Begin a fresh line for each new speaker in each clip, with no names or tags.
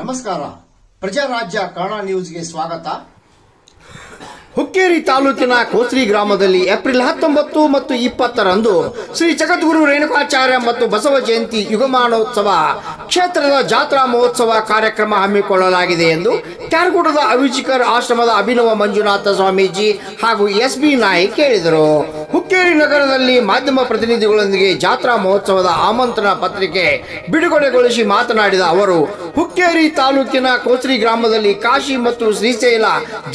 ನಮಸ್ಕಾರ. ಪ್ರಜಾರಾಜ್ಯ ಕನ್ನಡ ನ್ಯೂಸ್ಗೆ ಸ್ವಾಗತ.
ಹುಕ್ಕೇರಿ ತಾಲೂಕಿನ ಕೋಸ್ರಿ ಗ್ರಾಮದಲ್ಲಿ ಏಪ್ರಿಲ್ ಹತ್ತೊಂಬತ್ತು ಮತ್ತು ಇಪ್ಪತ್ತರಂದು ಶ್ರೀ ಜಗದ್ಗುರು ರೇಣುಕಾಚಾರ್ಯ ಮತ್ತು ಬಸವ ಜಯಂತಿ ಯುಗಮಾನೋತ್ಸವ ಕ್ಷೇತ್ರದ ಜಾತ್ರಾ ಮಹೋತ್ಸವ ಕಾರ್ಯಕ್ರಮ ಹಮ್ಮಿಕೊಳ್ಳಲಾಗಿದೆ ಎಂದು ಕ್ಯಾರಗೂಡದ ಅವಿಜಿಕರ್ ಆಶ್ರಮದ ಅಭಿನವ ಮಂಜುನಾಥ ಸ್ವಾಮೀಜಿ ಹಾಗೂ ಎಸ್ ಬಿ ನಾಯಕ್ ಹೇಳಿದರು. ಹುಕ್ಕೇರಿ ನಗರದಲ್ಲಿ ಮಾಧ್ಯಮ ಪ್ರತಿನಿಧಿಗಳೊಂದಿಗೆ ಜಾತ್ರಾ ಮಹೋತ್ಸವದ ಆಮಂತ್ರಣ ಪತ್ರಿಕೆ ಬಿಡುಗಡೆಗೊಳಿಸಿ ಮಾತನಾಡಿದ ಅವರು ಹುಕ್ಕೇರಿ ತಾಲೂಕಿನ ಕೋಚರಿ ಗ್ರಾಮದಲ್ಲಿ ಕಾಶಿ ಮತ್ತು ಶ್ರೀಶೈಲ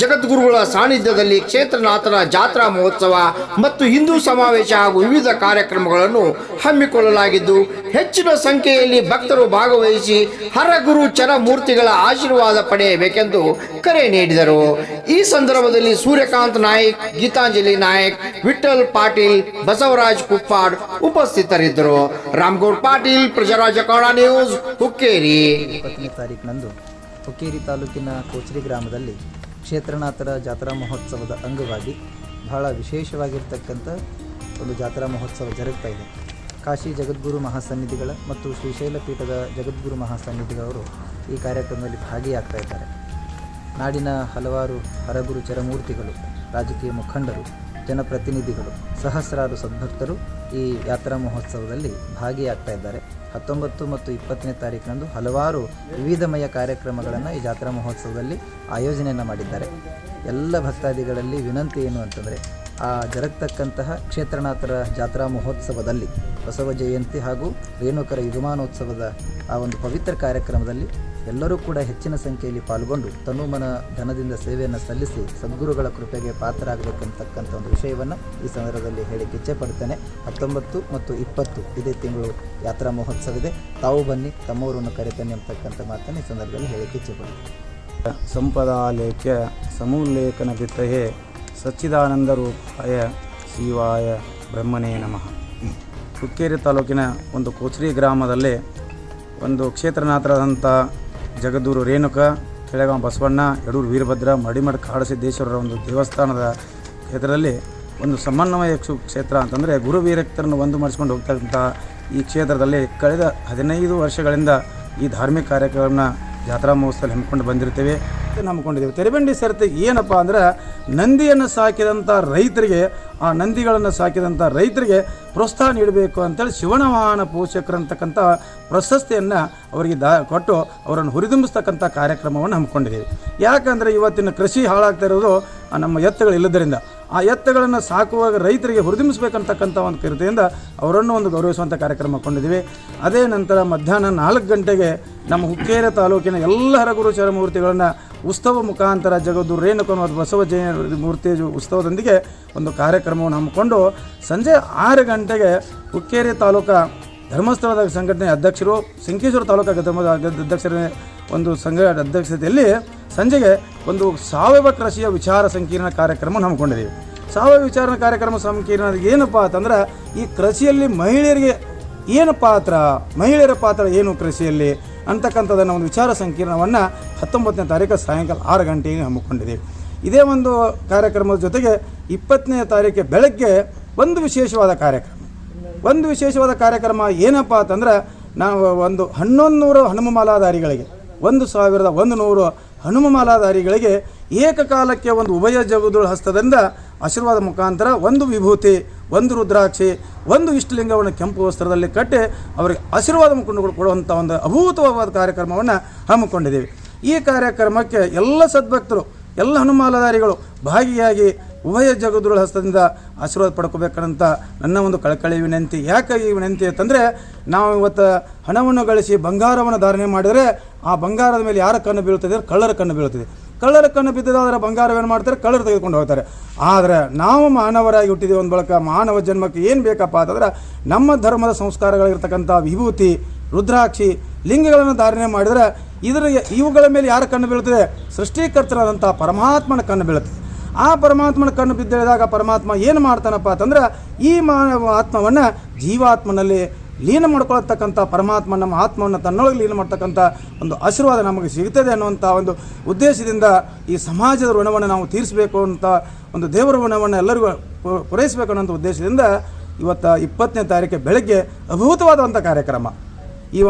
ಜಗದ್ಗುರುಗಳ ಸಾನ್ನಿಧ್ಯದಲ್ಲಿ ಕ್ಷೇತ್ರನಾಥನ ಜಾತ್ರಾ ಮಹೋತ್ಸವ ಮತ್ತು ಹಿಂದೂ ಸಮಾವೇಶ ಹಾಗೂ ವಿವಿಧ ಕಾರ್ಯಕ್ರಮಗಳನ್ನು ಹಮ್ಮಿಕೊಳ್ಳಲಾಗಿದ್ದು, ಹೆಚ್ಚಿನ ಸಂಖ್ಯೆಯಲ್ಲಿ ಭಕ್ತರು ಭಾಗವಹಿಸಿ ಹರಗುರು ಚರಮೂರ್ತಿಗಳ ಆಶೀರ್ವಾದ ಪಡೆಯಬೇಕೆಂದು ಕರೆ ನೀಡಿದರು. ಈ ಸಂದರ್ಭದಲ್ಲಿ ಸೂರ್ಯಕಾಂತ್ ನಾಯಕ್, ಗೀತಾಂಜಲಿ ನಾಯಕ್ ವಿಠಲ್ ಪಾಟೀಲ್, ಬಸವರಾಜ್ ಕುಪ್ಪಾಡ್ ಉಪಸ್ಥಿತರಿದ್ದರು. ರಾಮ್ಗೌಡ್ ಪಾಟೀಲ್ ಪ್ರಜರಾಜ ಕನ್ನಡ ನ್ಯೂಸ್, ಹುಕ್ಕೇರಿ.
ಇಪ್ಪತ್ತನೇ ತಾರೀಕಿನಂದು ಹುಕ್ಕೇರಿ ತಾಲೂಕಿನ ಕೋಚರಿ ಗ್ರಾಮದಲ್ಲಿ ಕ್ಷೇತ್ರನಾಥರ ಜಾತ್ರಾ ಮಹೋತ್ಸವದ ಅಂಗವಾಗಿ ಬಹಳ ವಿಶೇಷವಾಗಿರ್ತಕ್ಕಂಥ ಒಂದು ಜಾತ್ರಾ ಮಹೋತ್ಸವ ಜರುಗ್ತಾ ಇದೆ. ಕಾಶಿ ಜಗದ್ಗುರು ಮಹಾಸನ್ನಿಧಿಗಳ ಮತ್ತು ಶ್ರೀಶೈಲ ಪೀಠದ ಜಗದ್ಗುರು ಮಹಾಸನ್ನಿಧಿಗಳವರು ಈ ಕಾರ್ಯಕ್ರಮದಲ್ಲಿ ಭಾಗಿಯಾಗ್ತಾ ಇದ್ದಾರೆ. ನಾಡಿನ ಹಲವಾರು ಹರಗುರು ಚರಮೂರ್ತಿಗಳು, ರಾಜಕೀಯ ಮುಖಂಡರು, ಜನಪ್ರತಿನಿಧಿಗಳು, ಸಹಸ್ರಾರು ಸದ್ಭಕ್ತರು ಈ ಯಾತ್ರಾ ಮಹೋತ್ಸವದಲ್ಲಿ ಭಾಗಿಯಾಗ್ತಾ ಇದ್ದಾರೆ. ಹತ್ತೊಂಬತ್ತು ಮತ್ತು ಇಪ್ಪತ್ತನೇ ತಾರೀಕಿನಂದು ಹಲವಾರು ವಿವಿಧಮಯ ಕಾರ್ಯಕ್ರಮಗಳನ್ನು ಈ ಜಾತ್ರಾ ಮಹೋತ್ಸವದಲ್ಲಿ ಆಯೋಜನೆಯನ್ನು ಮಾಡಿದ್ದಾರೆ. ಎಲ್ಲ ಭಕ್ತಾದಿಗಳಲ್ಲಿ ವಿನಂತಿ ಏನು ಅಂತಂದರೆ, ಆ ಜರುಗ್ತಕ್ಕಂತಹ ಕ್ಷೇತ್ರನಾಥರ ಜಾತ್ರಾ ಮಹೋತ್ಸವದಲ್ಲಿ ಬಸವ ಜಯಂತಿ ಹಾಗೂ ರೇಣುಕರ ಯುಗಮಾನೋತ್ಸವದ ಆ ಒಂದು ಪವಿತ್ರ ಕಾರ್ಯಕ್ರಮದಲ್ಲಿ ಎಲ್ಲರೂ ಕೂಡ ಹೆಚ್ಚಿನ ಸಂಖ್ಯೆಯಲ್ಲಿ ಪಾಲ್ಗೊಂಡು ತನುಮನ ಧನದಿಂದ ಸೇವೆಯನ್ನು ಸಲ್ಲಿಸಿ ಸದ್ಗುರುಗಳ ಕೃಪೆಗೆ ಪಾತ್ರರಾಗಬೇಕಂತಕ್ಕಂಥ ಒಂದು ವಿಷಯವನ್ನು ಈ ಸಂದರ್ಭದಲ್ಲಿ ಹೇಳಿಕ್ಕೆ ಇಚ್ಛೆಪಡ್ತೇನೆ ಹತ್ತೊಂಬತ್ತು ಮತ್ತು ಇಪ್ಪತ್ತು ಇದೇ ತಿಂಗಳು ಯಾತ್ರಾ ಮಹೋತ್ಸವ ಇದೆ ತಾವು ಬನ್ನಿ, ತಮ್ಮವರನ್ನು ಕರೆತನ್ನಿ ಅಂತಕ್ಕಂಥ ಮಾತನ್ನು ಈ ಸಂದರ್ಭದಲ್ಲಿ ಹೇಳಿಕ್ಕೆ ಇಚ್ಛೆಪಡ್ತೇನೆ
ಸಂಪದಾಲೇಖ್ಯ ಸಮೂಲ್ಲೇಖನ ಬಿತ್ತಯೇ ಸಚ್ಚಿದಾನಂದ ರೂಪಾಯ ಶಿವಾಯ ಬ್ರಹ್ಮನೇ ನಮಃ. ಹುಕ್ಕೇರಿ ತಾಲೂಕಿನ ಒಂದು ಕೋಚರಿ ಗ್ರಾಮದಲ್ಲಿ ಒಂದು ಕ್ಷೇತ್ರನಾಥರಾದಂಥ ಜಗದೂರು ರೇಣುಕ ಕೆಳಗಾವ ಬಸವಣ್ಣ, ಯಡೂರು ವೀರಭದ್ರ, ಮಡಿಮಠ ಕಾಡಸಿದ್ದೇಶ್ವರರ ಒಂದು ದೇವಸ್ಥಾನದ ಕ್ಷೇತ್ರದಲ್ಲಿ ಒಂದು ಸಮನ್ವಯ ಕ್ಷೇತ್ರ ಅಂತಂದರೆ ಗುರು ವೀರಕ್ತರನ್ನು ಒಂದು ಮಾಡಿಸ್ಕೊಂಡು ಹೋಗ್ತಕ್ಕಂಥ ಈ ಕ್ಷೇತ್ರದಲ್ಲಿ ಕಳೆದ ಹದಿನೈದು ವರ್ಷಗಳಿಂದ ಈ ಧಾರ್ಮಿಕ ಕಾರ್ಯಕ್ರಮನ ಜಾತ್ರಾ ಮಹೋತ್ಸವ ಹಮ್ಮಿಕೊಂಡು ಬಂದಿರ್ತೇವೆ ನಂಬ್ಕೊಂಡಿದ್ದೇವೆ. ತೆರೆಬಂಡಿ ಸರತಿ ಏನಪ್ಪ ಅಂದ್ರೆ ನಂದಿಯನ್ನು ಸಾಕಿದಂಥ ರೈತರಿಗೆ, ಆ ನಂದಿಗಳನ್ನು ಸಾಕಿದಂಥ ರೈತರಿಗೆ ಪ್ರೋತ್ಸಾಹ ನೀಡಬೇಕು ಅಂತೇಳಿ ಶಿವನವಾಹನ ಪೋಷಕರಂತಕ್ಕಂಥ ಪ್ರಶಸ್ತಿಯನ್ನು ಅವರಿಗೆ ದಾ ಕೊಟ್ಟು ಅವರನ್ನು ಹುರಿದುಂಬಿಸ್ತಕ್ಕಂಥ ಕಾರ್ಯಕ್ರಮವನ್ನು ಹಮ್ಮಿಕೊಂಡಿದ್ದೀವಿ. ಯಾಕಂದರೆ ಇವತ್ತಿನ ಕೃಷಿ ಹಾಳಾಗ್ತಾ ಇರೋದು ನಮ್ಮ ಎತ್ತುಗಳು ಇಲ್ಲದರಿಂದ ಆ ಎತ್ತುಗಳನ್ನು ಸಾಕುವಾಗ ರೈತರಿಗೆ ಹುರಿದುಂಬಿಸ್ಬೇಕಂತಕ್ಕಂಥ ಒಂದು ಕೃತಿಯಿಂದ ಅವರನ್ನು ಒಂದು ಗೌರವಿಸುವಂಥ ಕಾರ್ಯಕ್ರಮ ಕೊಂಡಿದ್ದೀವಿ. ಅದೇ ನಂತರ ಮಧ್ಯಾಹ್ನ ನಾಲ್ಕು ಗಂಟೆಗೆ ನಮ್ಮ ಹುಕ್ಕೇರಿ ತಾಲೂಕಿನ ಎಲ್ಲ ಹರಗುರು ಚರಮೂರ್ತಿಗಳನ್ನು ಉತ್ಸವ ಮುಖಾಂತರ ಜಗದ್ದು ರೇಣುಕನ ಬಸವ ಜಯ ಮೂರ್ತಿ ಉತ್ಸವದೊಂದಿಗೆ ಒಂದು ಕಾರ್ಯಕ್ರಮವನ್ನು ಹಮ್ಮಿಕೊಂಡು ಸಂಜೆ ಆರು ಗಂಟೆಗೆ ಹುಕ್ಕೇರಿ ತಾಲೂಕಾ ಧರ್ಮಸ್ಥಳದ ಸಂಘಟನೆ ಅಧ್ಯಕ್ಷರು, ಸಿಂಕೇಶ್ವರ ತಾಲೂಕಾ ಧರ್ಮದ ಅಧ್ಯಕ್ಷರ ಒಂದು ಸಂಘದ ಅಧ್ಯಕ್ಷತೆಯಲ್ಲಿ ಸಂಜೆಗೆ ಒಂದು ಸಾವಯವ ಕೃಷಿಯ ವಿಚಾರ ಸಂಕೀರ್ಣ ಕಾರ್ಯಕ್ರಮ ಹಮ್ಮಿಕೊಂಡಿದ್ದೀವಿ ಸಾವಯವ ವಿಚಾರ ಕಾರ್ಯಕ್ರಮ ಸಂಕೀರ್ಣ ಏನಪ್ಪ ಅಂತಂದ್ರೆ ಈ ಕೃಷಿಯಲ್ಲಿ ಮಹಿಳೆಯರಿಗೆ ಏನು ಪಾತ್ರ, ಮಹಿಳೆಯರ ಪಾತ್ರ ಏನು ಕೃಷಿಯಲ್ಲಿ ಅಂತಕ್ಕಂಥದ್ದನ್ನು ಒಂದು ವಿಚಾರ ಸಂಕೀರ್ಣವನ್ನು ಹತ್ತೊಂಬತ್ತನೇ ತಾರೀಕು ಸಾಯಂಕಾಲ ಆರು ಗಂಟೆಗೆ ಹಮ್ಮಿಕೊಂಡಿದ್ದೀವಿ ಇದೇ ಒಂದು ಕಾರ್ಯಕ್ರಮದ ಜೊತೆಗೆ ಇಪ್ಪತ್ತನೇ ತಾರೀಕು ಬೆಳಗ್ಗೆ ಒಂದು ವಿಶೇಷವಾದ ಕಾರ್ಯಕ್ರಮ. ಒಂದು ವಿಶೇಷವಾದ ಕಾರ್ಯಕ್ರಮ ಏನಪ್ಪ ಅಂತಂದ್ರೆ ನಾವು ಒಂದು ಹನ್ನೊಂದು ನೂರು ಹನುಮಮಾಲಾಧಾರಿಗಳಿಗೆ ಒಂದು ಸಾವಿರದ ಒಂದು ನೂರು ಹನುಮಮಾಲಾಧಾರಿಗಳಿಗೆ ಏಕಕಾಲಕ್ಕೆ ಒಂದು ಉಭಯ ಜಗದುಳ ಹಸ್ತದಿಂದ ಆಶೀರ್ವಾದ ಮುಖಾಂತರ ಒಂದು ವಿಭೂತಿ, ಒಂದು ರುದ್ರಾಕ್ಷಿ, ಒಂದು ಇಷ್ಟಲಿಂಗವನ್ನು ಕೆಂಪು ವಸ್ತ್ರದಲ್ಲಿ ಕಟ್ಟಿ ಅವರಿಗೆ ಆಶೀರ್ವಾದ ಮುಖಂಡಗಳು ಕೊಡುವಂಥ ಒಂದು ಅಭೂತವಾದ ಕಾರ್ಯಕ್ರಮವನ್ನು ಹಮ್ಮಿಕೊಂಡಿದ್ದೀವಿ. ಈ ಕಾರ್ಯಕ್ರಮಕ್ಕೆ ಎಲ್ಲ ಸದ್ಭಕ್ತರು, ಎಲ್ಲ ಹನುಮಾಲಧಾರಿಗಳು ಭಾಗಿಯಾಗಿ ಉಭಯ ಜಗದ್ರುಳ ಹಸ್ತದಿಂದ ಆಶೀರ್ವಾದ ಪಡ್ಕೋಬೇಕಂತ ನನ್ನ ಒಂದು ಕಳಕಳಿ ವಿನಂತಿ. ಯಾಕೆ ಈ ವಿನಂತಿ ಅಂತಂದರೆ, ನಾವು ಇವತ್ತು ಹಣವನ್ನು ಗಳಿಸಿ ಬಂಗಾರವನ್ನು ಧಾರಣೆ ಮಾಡಿದರೆ, ಆ ಬಂಗಾರದ ಮೇಲೆ ಯಾರ ಕಣ್ಣು ಬೀಳುತ್ತದೆ? ಕಳ್ಳರ ಕಣ್ಣು ಬೀಳುತ್ತದೆ. ಕಳ್ಳರ ಕಣ್ಣು ಬಿದ್ದದಾದರೆ ಬಂಗಾರವೇನು ಮಾಡ್ತಾರೆ? ಕಳ್ಳರು ತೆಗೆದುಕೊಂಡು ಹೋಗ್ತಾರೆ. ಆದರೆ ನಾವು ಮಾನವರಾಗಿ ಹುಟ್ಟಿದ್ದೀವಿ ಒಂದು ಬಳಕ ಮಾನವ ಜನ್ಮಕ್ಕೆ ಏನು ಬೇಕಪ್ಪ ಅಂತಂದ್ರೆ, ನಮ್ಮ ಧರ್ಮದ ಸಂಸ್ಕಾರಗಳಿರ್ತಕ್ಕಂಥ ವಿಭೂತಿ, ರುದ್ರಾಕ್ಷಿ, ಲಿಂಗಗಳನ್ನು ಧಾರಣೆ ಮಾಡಿದರೆ, ಇದರ ಇವುಗಳ ಮೇಲೆ ಯಾರ ಕಣ್ಣು ಬೀಳುತ್ತದೆ? ಸೃಷ್ಟಿಕರ್ತರಾದಂಥ ಪರಮಾತ್ಮನ ಕಣ್ಣು ಬೀಳುತ್ತದೆ. ಆ ಪರಮಾತ್ಮನ ಕಣ್ಣು ಬಿದ್ದಿಳಿದಾಗ ಪರಮಾತ್ಮ ಏನು ಮಾಡ್ತಾನಪ್ಪ ಅಂತಂದ್ರೆ ಈ ಮಾನವ ಆತ್ಮವನ್ನು ಜೀವಾತ್ಮನಲ್ಲಿ ಲೀನ ಮಾಡ್ಕೊಳ್ತಕ್ಕಂಥ ಪರಮಾತ್ಮ ನಮ್ಮ ಆತ್ಮವನ್ನು ತನ್ನೊಳಗೆ ಲೀನ ಮಾಡ್ತಕ್ಕಂಥ ಒಂದು ಆಶೀರ್ವಾದ ನಮಗೆ ಸಿಗುತ್ತದೆ ಅನ್ನುವಂಥ ಒಂದು ಉದ್ದೇಶದಿಂದ ಈ ಸಮಾಜದ ಋಣವನ್ನು ನಾವು ತೀರಿಸಬೇಕು ಅಂತ ಒಂದು ದೇವರ ಋಣವನ್ನು ಎಲ್ಲರಿಗೂ ಪೂರೈಸಬೇಕು ಅನ್ನೋಂಥ ಉದ್ದೇಶದಿಂದ ಇವತ್ತು ಇಪ್ಪತ್ತನೇ ತಾರೀಕು ಬೆಳಗ್ಗೆ ಅಭೂತವಾದಂಥ ಕಾರ್ಯಕ್ರಮ. ಈ ಒಂದು